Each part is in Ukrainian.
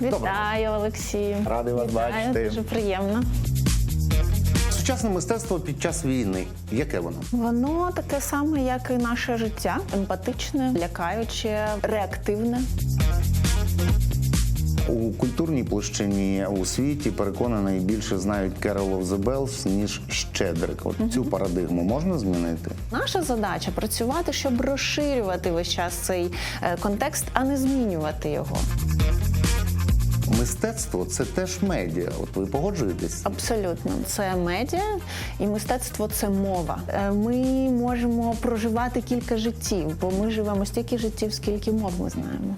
Вітаю, Олексію. Радий вас Вітаю, бачити. Дуже приємно. Сучасне мистецтво під час війни. Яке воно? Воно таке саме, як і наше життя: емпатичне, лякаюче, реактивне. У культурній площині у світі переконаний більше знають Carol of the Bells, ніж Щедрик. От цю парадигму можна змінити? Наша задача працювати, щоб розширювати весь час цей е, контекст, а не змінювати його. Мистецтво це теж медіа. От ви погоджуєтесь? Абсолютно, це медіа і мистецтво це мова. Е, Ми можемо проживати кілька життів, бо ми живемо стільки життів, скільки мов ми знаємо.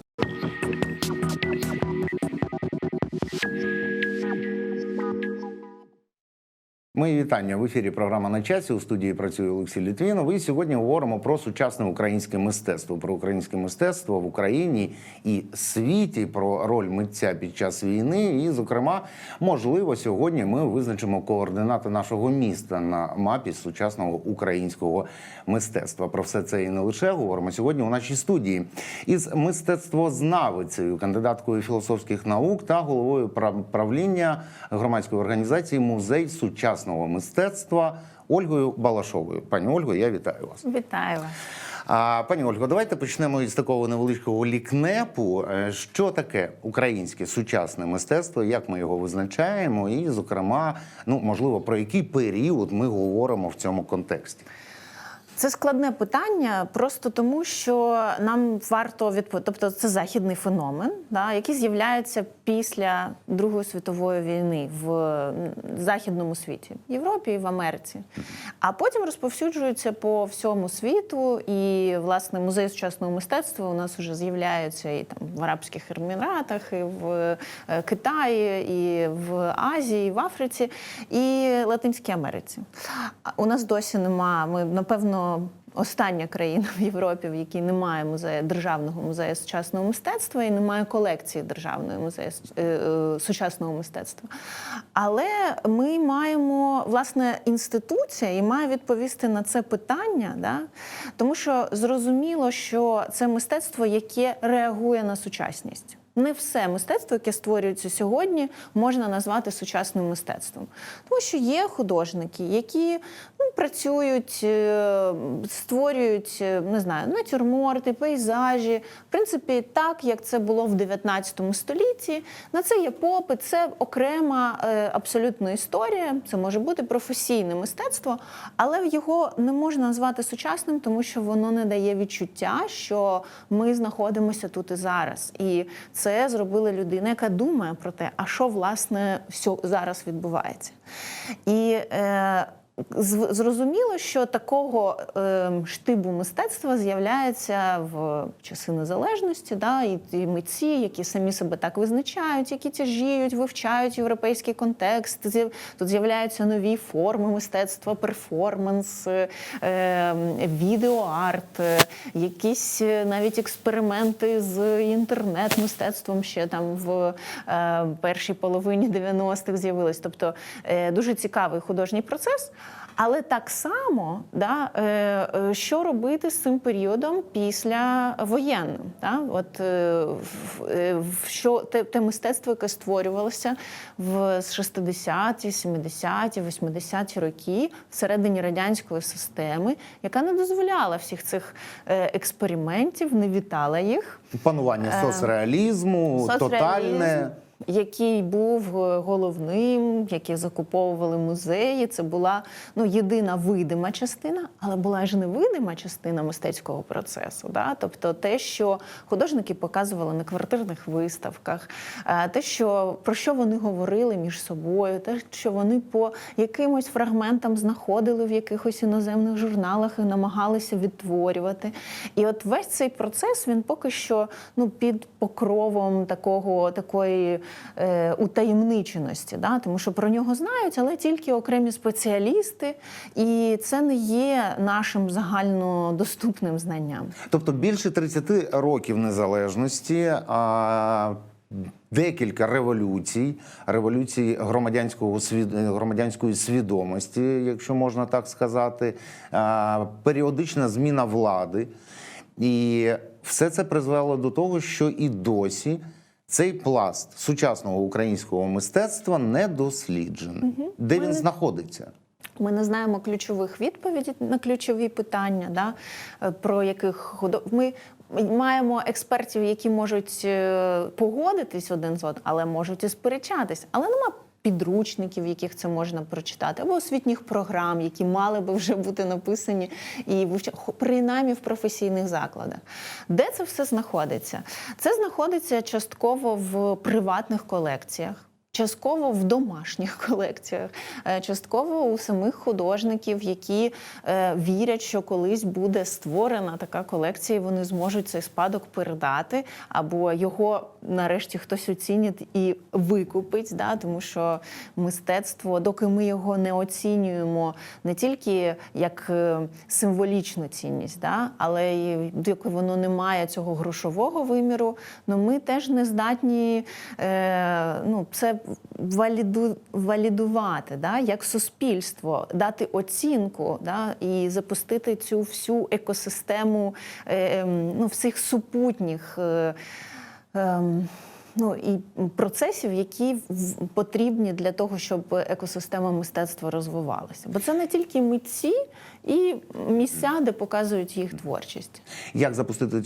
Мої вітання в ефірі. Програма на часі у студії працює Олексій Літвінов. І сьогодні говоримо про сучасне українське мистецтво, про українське мистецтво в Україні і світі, про роль митця під час війни. І, зокрема, можливо, сьогодні ми визначимо координати нашого міста на мапі сучасного українського мистецтва. Про все це і не лише говоримо сьогодні у нашій студії із мистецтвознавицею, кандидаткою філософських наук та головою прав- правління громадської організації Музей сучасного мистецтва Ольгою Балашовою. Пані Ольго, я вітаю вас. Вітаю вас. А, пані Ольго, давайте почнемо із такого невеличкого лікнепу. Е, Що таке українське сучасне мистецтво? Як ми його визначаємо? І, зокрема, ну можливо, про який період ми говоримо в цьому контексті? Це складне питання, просто тому що нам варто відповідати. Тобто, це західний феномен, да, який з'являється після Другої світової війни в західному світі, в Європі і в Америці. А потім розповсюджується по всьому світу. І власне музей сучасного мистецтва у нас вже з'являються і там в Арабських Еміратах, і в е, Китаї, і в Азії, і в Африці, і Латинській Америці. У нас досі нема. Ми напевно. Остання країна в Європі, в якій немає музею державного музею сучасного мистецтва і немає колекції державної музею е, е, сучасного мистецтва. Але ми маємо власне інституція і має відповісти на це питання, да? тому що зрозуміло, що це мистецтво, яке реагує на сучасність. Не все мистецтво, яке створюється сьогодні, можна назвати сучасним мистецтвом, тому що є художники, які ну, працюють, е, створюють е, не знаю, натюрморти, пейзажі. В принципі, так як це було в 19 столітті. На це є попит, це окрема е, абсолютно історія. Це може бути професійне мистецтво, але його не можна назвати сучасним, тому що воно не дає відчуття, що ми знаходимося тут і зараз. І це зробила людина, яка думає про те, а що власне все зараз відбувається. І е, зрозуміло, що такого е, штибу мистецтва з'являється в часи незалежності, да, і, і митці, які самі себе так визначають, які тяжіють, вивчають європейський контекст. Тут з'являються нові форми мистецтва, перформанс, е, відеоарт, якісь е, навіть експерименти з інтернет-мистецтвом ще там в е, першій половині 90-х з'явились. Тобто е, дуже цікавий художній процес. Але так само, да, е, е, що робити з цим періодом після воєнним? Да? От, е, що те, те мистецтво, яке створювалося в 60-ті, 70-ті, 80-ті роки всередині радянської системи, яка не дозволяла всіх цих експериментів, не вітала їх. Панування соцреалізму, Соцреалізм, тотальне. Який був е, головним, які закуповували музеї. Це була ну єдина видима частина, але була ж невидима частина мистецького процесу. Да? Тобто те, що художники показували на квартирних виставках, е, те, що про що вони говорили між собою, те, що вони по якимось фрагментам знаходили в якихось іноземних журналах і намагалися відтворювати. І от весь цей процес він поки що ну під покровом такого такої е, утаємниченості, да? тому що про нього знають, але тільки окремі спеціалісти, і це не є нашим загальнодоступним знанням. Тобто більше 30 років незалежності, а декілька революцій, революцій громадянського громадянської свідомості, якщо можна так сказати, періодична зміна влади. І все це призвело до того, що і досі Цей пласт сучасного українського мистецтва не досліджений. Де він знаходиться? Ми не знаємо ключових відповідей на ключові питання, да, е, про яких худо... ми маємо експертів, які можуть е, погодитись один з одним, але можуть і сперечатись. Але нема підручників, яких це можна прочитати, або освітніх програм, які мали би вже бути написані і вивча- принаймні в професійних закладах. Де це все знаходиться? Це знаходиться частково в приватних колекціях. Частково в домашніх колекціях, е, частково у самих художників, які е, вірять, що колись буде створена така колекція, і вони зможуть цей спадок передати, або його нарешті хтось оцінить і викупить. Да? Тому що мистецтво, доки ми його не оцінюємо не тільки як е, символічну цінність, да? але й доки воно не має цього грошового виміру, ну ми теж не здатні е, ну, це валіду, валідувати да? як суспільство, дати оцінку да? і запустити цю всю екосистему е, ем, ну, всіх супутніх. Е, ем, Ну і процесів, які потрібні для того, щоб екосистема мистецтва розвивалася. Бо це не тільки митці і місця, де показують їх творчість. Як запустити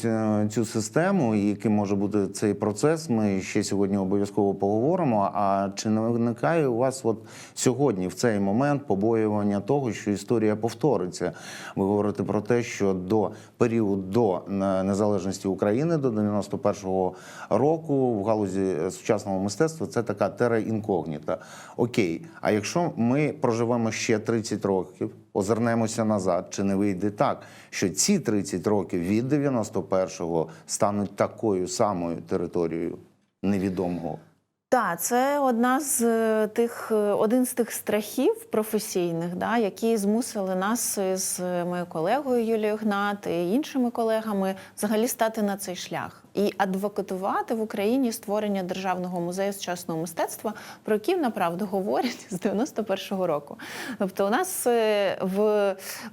цю, систему, і яким може бути цей процес? Ми ще сьогодні обов'язково поговоримо. А чи не виникає у вас от сьогодні, в цей момент, побоювання того, що історія повториться? Ви говорите про те, що до періоду до незалежності України до 91-го року в галузі сучасного мистецтва це така тера інкогніта. Окей, а якщо ми проживемо ще 30 років, озирнемося назад, чи не вийде так, що ці 30 років від 91-го стануть такою самою територією невідомого? Так, це одна з е, тих е, один з тих страхів професійних, да, які змусили нас з моєю колегою Юлією Гнат і іншими колегами взагалі стати на цей шлях і адвокатувати в Україні створення державного музею сучасного мистецтва, про який направду говорять з 91-го року. Тобто, у нас е, в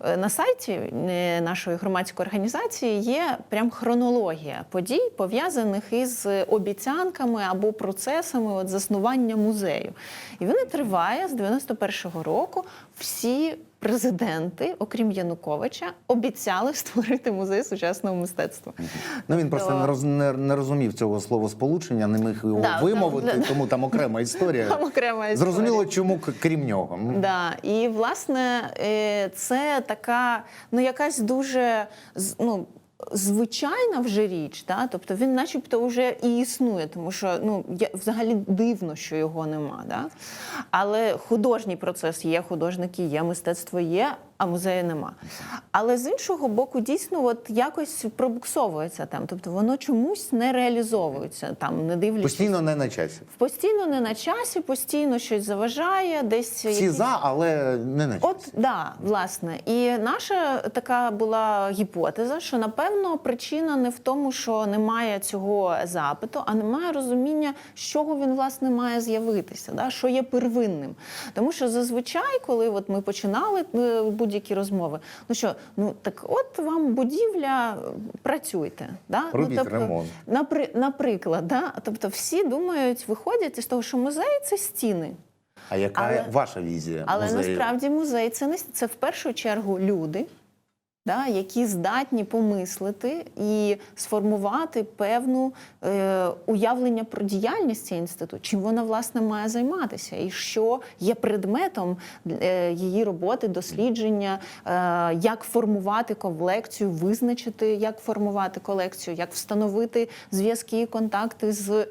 е, на сайті е, нашої громадської організації є прям хронологія подій, пов'язаних із обіцянками або процесами от заснування музею. І він триває з 91-го року. Всі президенти, окрім Януковича, обіцяли створити музей сучасного мистецтва. Ну він просто То- не, роз, не, не розумів цього словосполучення, не міг його Да, вимовити, там- тому там окрема історія. Там окрема історія. Зрозуміло, чому крім нього. Да, і власне е, це така, ну якась дуже ну. Звичайна вже річ, да? тобто він, начебто, вже і існує, тому що ну я взагалі дивно, що його нема. Да? Але художній процес є, художники є, мистецтво є, а музею нема. Але з іншого боку, дійсно, от якось пробуксовується там. Тобто воно чомусь не реалізовується там, не дивлячись. Постійно не на часі. Постійно не на часі, постійно щось заважає, десь Всі якісь- за, але не на часі. От да, власне, і наша така була гіпотеза, що напевно причина не в тому, що немає цього запиту, а немає розуміння, з чого він власне має з'явитися, да? що є первинним. Тому що зазвичай, коли от ми починали е, будь-які розмови, ну що, ну так от вам будівля, працюйте. Да? Робіть ну, тобто, ремонт. Напри, наприклад, да? тобто всі думають, виходять із того, що музей це стіни. А яка Але- ваша візія? Але музею? насправді музей це не це в першу чергу люди, да, які здатні помислити і сформувати певну е, уявлення про діяльність цієї інституту, чим вона власне має займатися, і що є предметом е, її роботи, дослідження, е, як формувати колекцію, визначити, як формувати колекцію, як встановити зв'язки і контакти з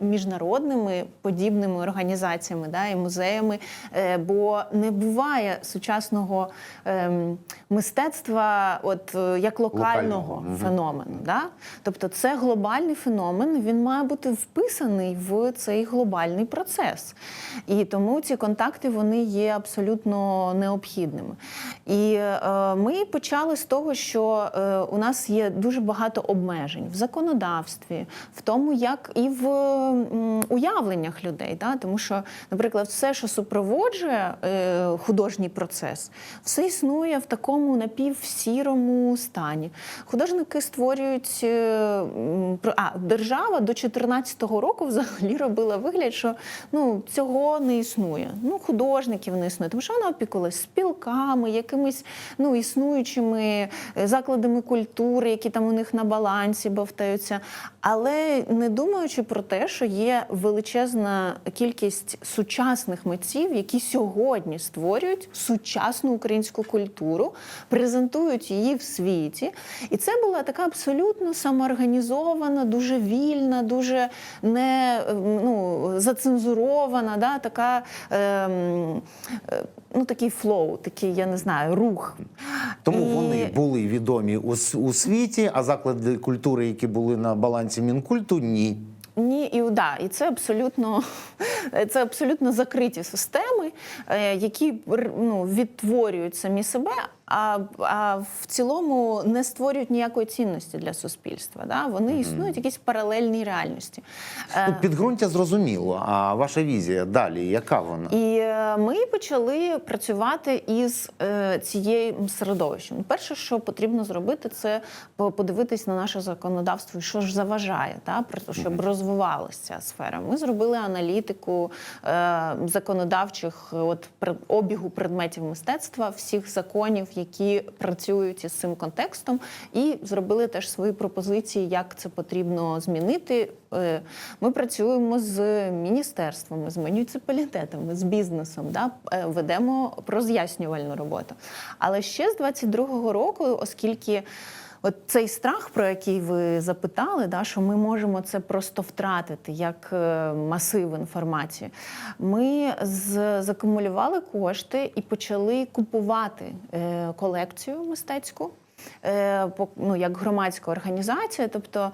міжнародними подібними організаціями да, і музеями, е, бо не буває сучасного ем, мистецтва, от е, як локального, Локального, феномену. Да? Тобто це глобальний феномен, він має бути вписаний в цей глобальний процес. І тому ці контакти вони є абсолютно необхідними. І е, ми почали з того, що е, у нас є дуже багато обмежень в законодавстві, в тому, як і в уявленнях людей. Да? Тому що, наприклад, все, що супроводжує е, художній процес, все існує в такому напівсірому стані. Художники створюють е, а держава до 14-го року взагалі робила вигляд, що ну цього не існує. Ну художників не існує, тому що вона опікувалась спілками, якимись ну існуючими е, закладами культури, які там у них на балансі бовтаються. Але не думаючи про те, що є величезна кількість сучасних митців, які сьогодні створюють сучасну українську культуру, презентують її в світі. І це була така абсолютно самоорганізована, дуже вільна, дуже не е, ну, зацензурована, да, така, ем, е, ну, такий флоу, такий, я не знаю, рух. Тому І- вони були відомі у, у світі, а заклади культури, які були на балансі мінкульту, ні. Ні, і да, і це абсолютно це абсолютно закриті системи, е, які ну, відтворюють самі себе, а, а в цілому не створюють ніякої цінності для суспільства. Да? Вони існують в якійсь паралельній реальності. Е, Ну, підґрунтя зрозуміло. А ваша візія далі, яка вона? І е, ми почали працювати із е, цією середовищем. Перше, що потрібно зробити, це по- подивитись на наше законодавство, і що ж заважає, та, про щоб розвивалася ця сфера. Ми зробили аналітику е, законодавчих е, от, обігу предметів мистецтва, всіх законів, які працюють із цим контекстом, і зробили теж свої пропозиції, як це потрібно змінити. Е, Ми працюємо з міністерствами, з муніципалітетами, з бізнесом, да? е, ведемо роз'яснювальну роботу. Але ще з 22-го року, оскільки От цей страх, про який ви запитали, да, що ми можемо це просто втратити як е, масив інформації. Ми з, закумулювали кошти і почали купувати е, колекцію мистецьку е, ну, як громадська організація. Тобто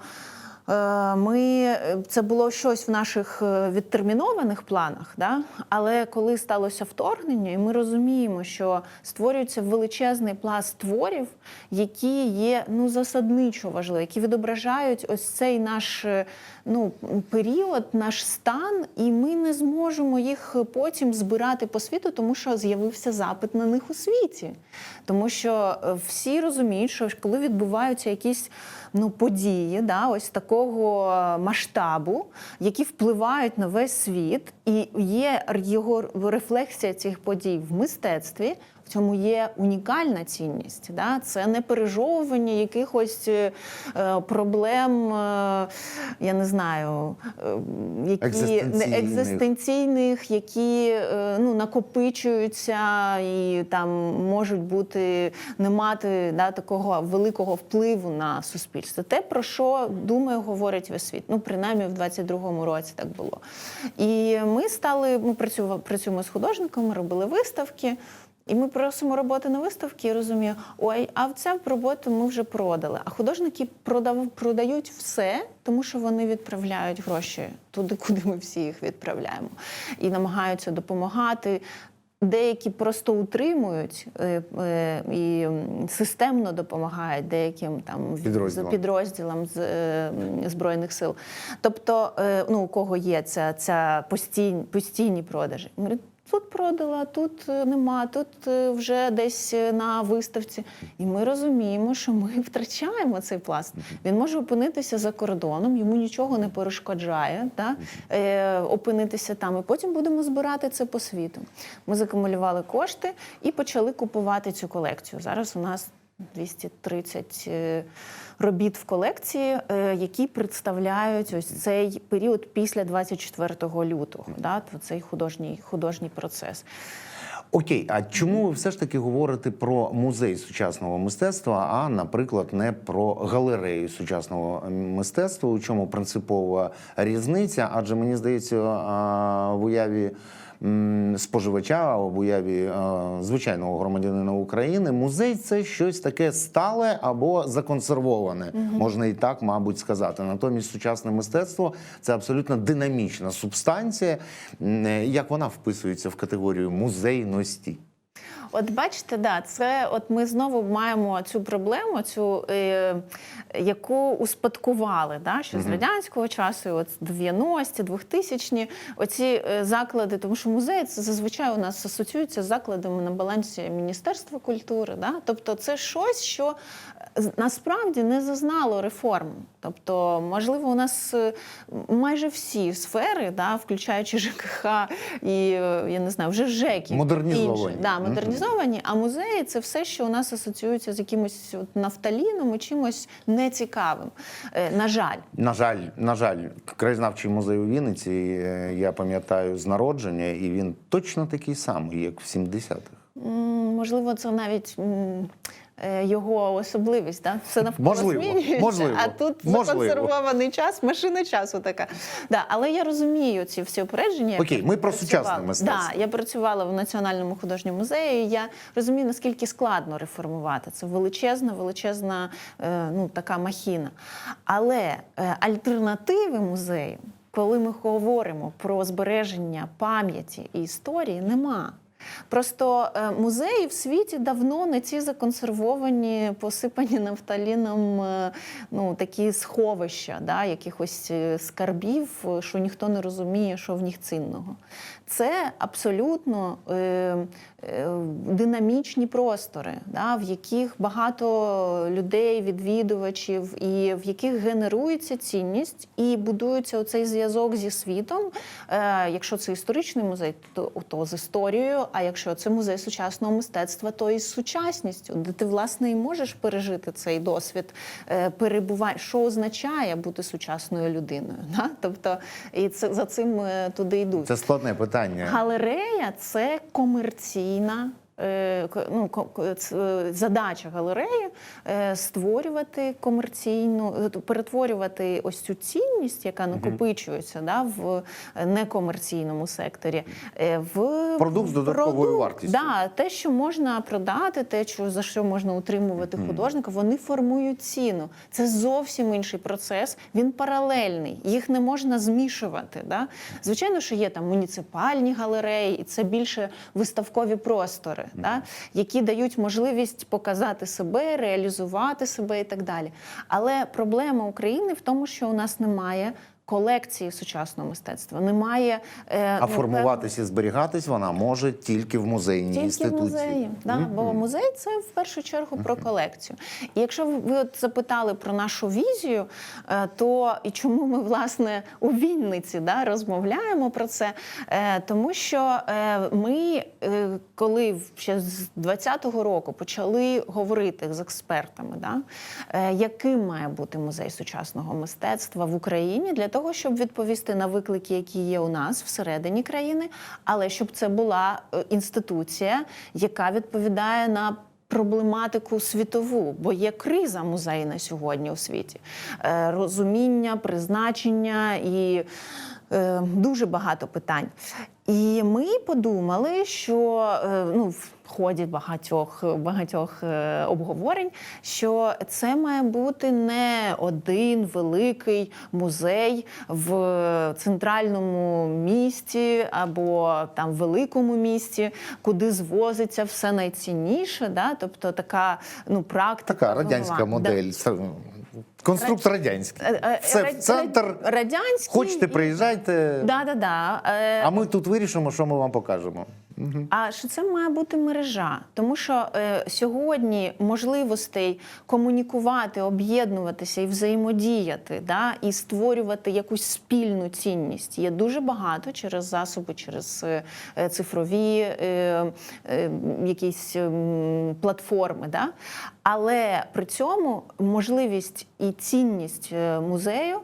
Ми е, це було щось в наших е, відтермінованих планах, да? але коли сталося вторгнення, і ми розуміємо, що створюється величезний пласт творів, які є ну засадничо важливі, які відображають ось цей наш е, ну період, наш стан, і ми не зможемо їх потім збирати по світу, тому що з'явився запит на них у світі. Тому що е, всі розуміють, що коли відбуваються якісь ну, події, да, ось такого е, масштабу, які впливають на весь світ, і є його рефлексія цих подій в мистецтві. В цьому є унікальна цінність. Да? Це не пережовування якихось е, е, проблем, е, я не знаю, е, які Екзистенційних. не екзистенційних, які е, ну, накопичуються і там можуть бути не мати да, такого великого впливу на суспільство. Те, про що думаю, говорить весь світ. Ну, принаймні в 22-му році так було. І ми стали, ми працюємо з художниками, робили виставки. І ми просимо роботи на виставки і розумію, ой, а цю роботу ми вже продали. А художники продав, продають все, тому що вони відправляють гроші туди, куди ми всі їх відправляємо, і намагаються допомагати. Деякі просто утримують е, е, і системно допомагають деяким там в- Підрозділам. підрозділам з е, збройних сил. Тобто, ну у кого є ця, ця постійні, постійні продажі. Тут продала, тут е, нема, тут е, вже десь е, на виставці. І ми розуміємо, що ми втрачаємо цей пласт. Він може опинитися за кордоном, йому нічого не перешкоджає да? е, опинитися там. І потім будемо збирати це по світу. Ми закумулювали кошти і почали купувати цю колекцію. Зараз у нас 230 е, робіт в колекції, е, які представляють ось цей період після 24 лютого, да, цей художній, художній процес. Окей, а чому ви все ж таки говорите про музей сучасного мистецтва, а, наприклад, не про галерею сучасного мистецтва? У чому принципова різниця? Адже мені здається, в уяві споживача, в уяві звичайного громадянина України, музей це щось таке стале або законсервоване, можна і так, мабуть, сказати. Натомість сучасне мистецтво це абсолютно динамічна субстанція. Як вона вписується в категорію музейності? От бачите, да, це от ми знову маємо цю проблему, цю е, яку успадкували, да, що з радянського часу, от 90-ті, 2000-ні, оці е, заклади, тому що музеї це зазвичай у нас асоціюється з закладами на балансі Міністерства культури. Да? Тобто, це щось, що насправді не зазнало реформ. Тобто, можливо, у нас е, майже всі сфери, да, включаючи ЖКХ і е, я не знаю, вже ЖЕКи Модернізовані. інші, да, модернізовані, а музеї це все, що у нас асоціюється з якимось от нафталіном і чимось нецікавим. Е, На жаль. На жаль, на жаль, краєзнавчий музей у Вінниці, я пам'ятаю з народження, і він точно такий самий, як в 70-х. М, Можливо, це навіть його особливість. Да? Все навколо Можливо, змінюється, можливо, а тут можливо. законсервований час, машина часу така. Да, але я розумію ці всі упередження. Окей, ми про сучасне мистецтво. Да, я працювала в Національному художньому музеї. і Я розумію, наскільки складно реформувати. Це величезна, величезна е, ну, така махіна. Але е, альтернативи музею, коли ми говоримо про збереження пам'яті і історії, нема. Просто е, музеї в світі давно не ці законсервовані, посипані нафталіном е, ну, такі сховища, да, якихось е, скарбів, що ніхто не розуміє, що в них цінного. Це абсолютно е, е, динамічні простори, да, в яких багато людей, відвідувачів, і в яких генерується цінність і будується оцей зв'язок зі світом. Е, якщо це історичний музей, то, то з історією. А якщо це музей сучасного мистецтва, то і з сучасністю, де ти власне і можеш пережити цей досвід е, перебування, що означає бути сучасною людиною. Да? Тобто, і це за цим е, туди йдуть. Це складне питання. Галерея це комерційна. Е, Ну, е, задача галереї е, створювати комерційну, перетворювати ось цю цінність, яка накопичується да, в некомерційному секторі, в Продукт з додатковою продукт. вартістю. Да, те, що можна продати, те, що за що можна утримувати художника, вони формують ціну. Це зовсім інший процес. Він паралельний, їх не можна змішувати. Да? Звичайно, що є там муніципальні галереї, і це більше виставкові простори, да? які дають можливість показати себе, реалізувати себе і так далі. Але проблема України в тому, що у нас немає. Колекції сучасного мистецтва немає е, А ну, формуватись і зберігатись вона може тільки в музейній тільки в інституції. музеї, да, бо музей це в першу чергу про колекцію. І якщо ви, ви от запитали про нашу візію, е, то і чому ми власне у Вінниці да, розмовляємо про це? Е, Тому що е, ми, е, коли ще з 20-го року почали говорити з експертами, да, е, яким має бути музей сучасного мистецтва в Україні для того, щоб відповісти на виклики, які є у нас всередині країни, але щоб це була е, інституція, яка відповідає на Проблематику світову, бо є криза музейна сьогодні у світі, Е, розуміння, призначення і дуже багато питань. І ми подумали, що е, ну, в ході багатьох багатьох е, обговорень, що це має бути не один великий музей в центральному місті або там великому місті, куди звозиться все найцінніше. Да? Тобто така ну практика Така радянська Да. модель. Це, Конструкт радянський. Це е, в центр. ра- радянський Хочете, приїжджайте. Да, да, да. Е, А ми тут вирішимо, що ми вам покажемо. А що це має бути мережа? Тому що е, сьогодні можливостей комунікувати, об'єднуватися і взаємодіяти, да, і створювати якусь спільну цінність є дуже багато через засоби, через е, е, цифрові е, е, якісь ем, платформи. Да? Але при цьому можливість і цінність е, музею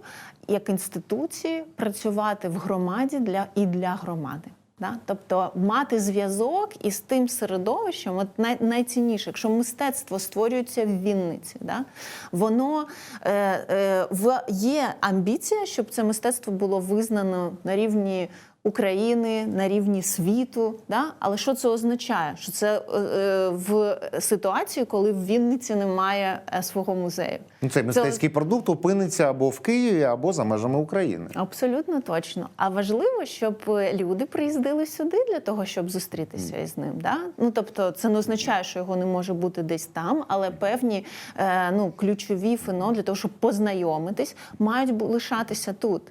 як інституції працювати в громаді для і для громади. Да? Тобто мати зв'язок із тим середовищем, от най, найцінніше, якщо мистецтво створюється в Вінниці, да? воно е, е, в, є амбіція, щоб це мистецтво було визнано на рівні України на рівні світу. Да? Але що це означає? Що це е, е, в ситуації, коли в Вінниці немає е, свого музею? Ну, Цей мистецький продукт опиниться або в Києві, або за межами України. Абсолютно точно. А важливо, щоб е, люди приїздили сюди для того, щоб зустрітися із ним. Да? Ну тобто, це не означає, що його не може бути десь там, але певні е, ну, ключові фено для того, щоб познайомитись, мають лишатися тут.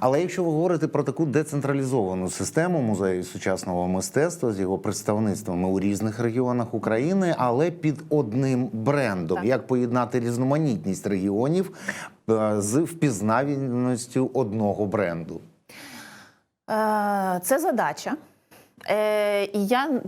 Але якщо ви говорите про таку децентралізовану систему музею сучасного мистецтва з його представництвами у різних регіонах України, але під одним брендом, Так. як поєднати різноманітність регіонів е, з впізнаваністю одного бренду? Е, Це задача. Е, І я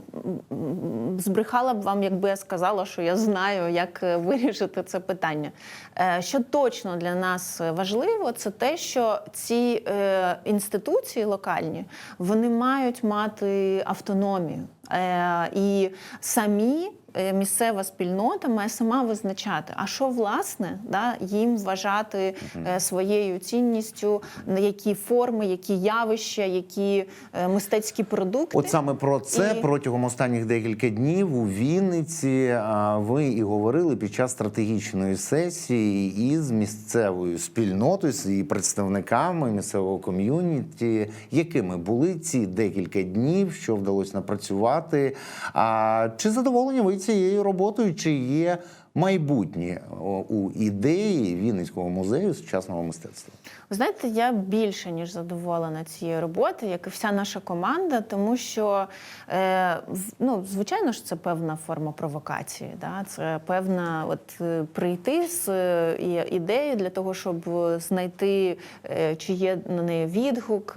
збрехала б вам, якби я сказала, що я знаю, як е, вирішити це питання. Е, Що точно для нас важливо, це те, що ці е, інституції локальні вони мають мати автономію. Е, І самі місцева спільнота має сама визначати, а що власне да, їм вважати е, своєю цінністю, на які форми, які явища, які е, мистецькі продукти. От саме про це І- протягом останніх декілька днів у Вінниці ви і говорили під час стратегічної сесії із місцевою спільнотою, з її представниками місцевого ком'юніті, якими були ці декілька днів, що вдалося напрацювати. А чи задоволені ви цією роботою? Чи є майбутнє у ідеї Вінницького музею сучасного мистецтва? Ви знаєте, я більше ніж задоволена цією роботою, як і вся наша команда, тому що е, ну, звичайно ж, це певна форма провокації. Да? Це певна от е, прийти з е, ідеєю для того, щоб знайти, е, чи є на неї відгук.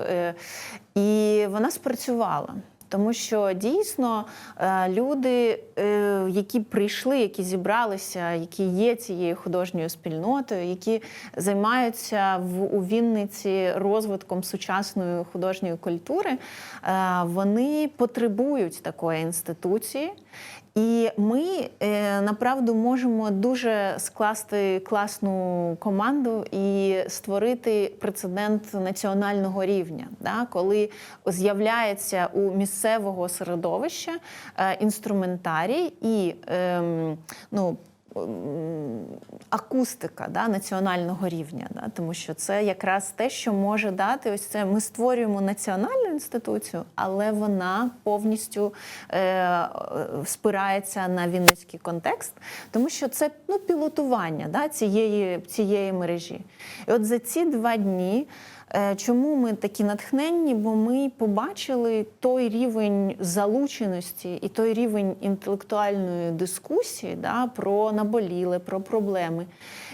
І вона спрацювала. Тому що дійсно е, люди, е, які прийшли, які зібралися, які є цією художньою спільнотою, які займаються в у Вінниці розвитком сучасної художньої культури, е, вони потребують такої інституції. І ми направду можемо дуже скласти класну команду і створити прецедент національного рівня, да, коли з'являється у місцевого середовища е, інструментарій і ем, ну, акустика да, національного рівня, да, тому що це якраз те, що може дати ось це. Ми створюємо національну інституцію, але вона повністю е, спирається на вінницький контекст, тому що це ну, пілотування да, цієї, цієї мережі. І от за ці два дні. Е, Чому ми такі натхненні? Бо ми побачили той рівень залученості і той рівень інтелектуальної дискусії да, про наболіле, про проблеми,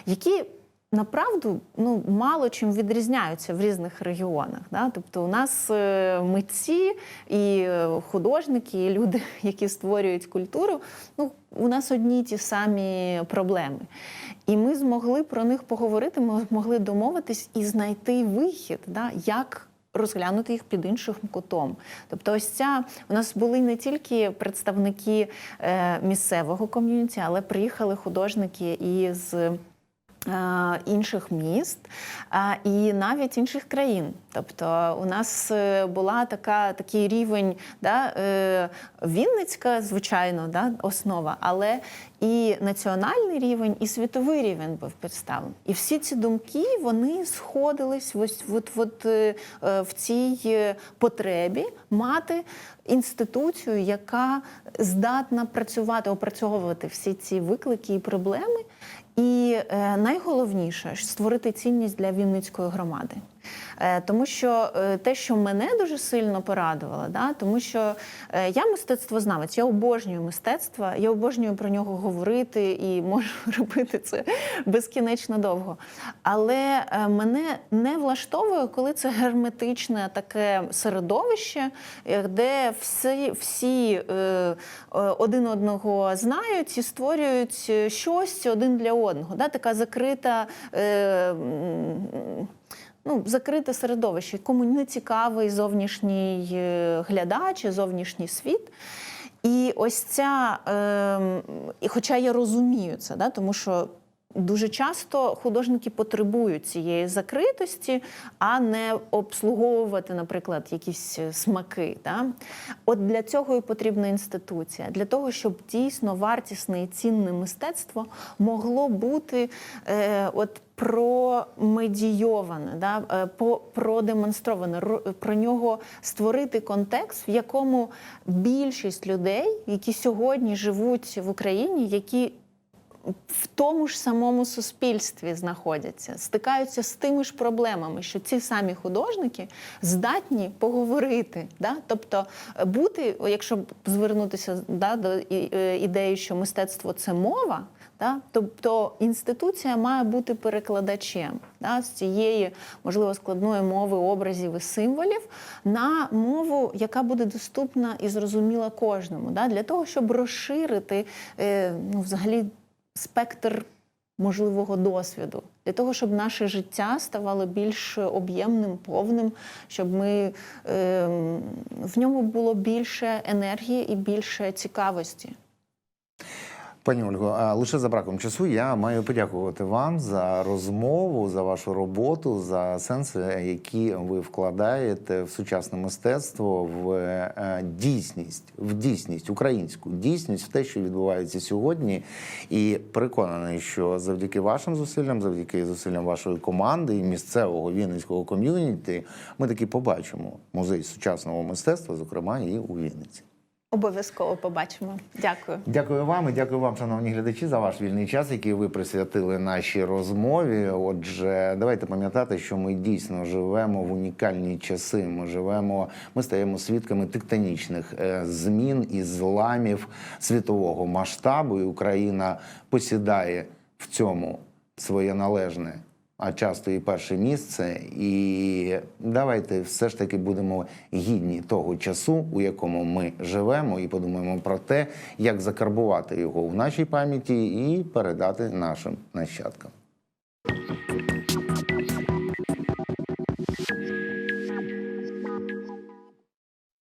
які направду ну, мало чим відрізняються в різних регіонах. Да? Тобто у нас е, митці і е, художники, і люди, які створюють культуру, ну, у нас одні ті самі проблеми. І ми змогли про них поговорити, ми змогли домовитись і знайти вихід, да, як розглянути їх під іншим кутом. Тобто, ось ця у нас були не тільки представники е, місцевого ком'юніті, але приїхали художники із. Е, Інших міст і навіть інших країн. Тобто у нас е, була така, такий рівень да, е, Вінницька, звичайно, да, основа, але і національний рівень, і світовий рівень був представлений. І всі ці думки вони сходились ось от, от, е, е, в цій е, потребі мати інституцію, яка здатна працювати, опрацьовувати всі ці виклики і проблеми. І е, найголовніше створити цінність для Вінницької громади. Е, тому що е, те, що мене дуже сильно порадувало, да, тому що е, я мистецтвознавець, я обожнюю мистецтво, я обожнюю про нього говорити і можу робити це безкінечно довго. Але мене не влаштовує, коли це герметичне таке середовище, де всі, всі один одного знають і створюють щось один для одного. Да? Така закрита. Ну, закрите середовище, кому не цікавий зовнішній е, глядач, зовнішній світ. І ось ця, е, хоча я розумію це, да, тому що Дуже часто художники потребують цієї закритості, а не обслуговувати, наприклад, якісь е, смаки. Да? От для цього і потрібна інституція, для того, щоб дійсно вартісне і цінне мистецтво могло бути е, от промедійоване, да? е, продемонстроване, про нього створити контекст, в якому більшість людей, які сьогодні живуть в Україні, які в тому ж самому суспільстві знаходяться, стикаються з тими ж проблемами, що ці самі художники здатні поговорити. Да? Тобто е, бути, якщо звернутися да, до е, ідеї, що мистецтво це мова. Да? Тобто інституція має бути перекладачем да, з цієї, можливо, складної мови образів і символів на мову, яка буде доступна і зрозуміла кожному, да? для того, щоб розширити е, ну, взагалі спектр можливого досвіду, для того, щоб наше життя ставало більш об'ємним, повним, щоб ми е, в ньому було більше енергії і більше цікавості. Пані Ольго, лише за браком часу я маю подякувати вам за розмову, за вашу роботу, за сенси, які ви вкладаєте в сучасне мистецтво, в е, дійсність, в дійсність, українську дійсність, в те, що відбувається сьогодні. І переконаний, що завдяки вашим зусиллям, завдяки зусиллям вашої команди і місцевого вінницького ком'юніті, ми таки побачимо музей сучасного мистецтва, зокрема і у Вінниці. Обов'язково побачимо. Дякую. Дякую вам і дякую вам, шановні глядачі, за ваш вільний час, який ви присвятили нашій розмові. Отже, давайте пам'ятати, що ми дійсно живемо в унікальні часи. Ми живемо, ми стаємо свідками тектонічних е, змін і зламів світового масштабу. І Україна посідає в цьому своє належне. А часто і перше місце, і давайте все ж таки будемо гідні того часу, у якому ми живемо, і подумаємо про те, як закарбувати його в нашій пам'яті і передати нашим нащадкам.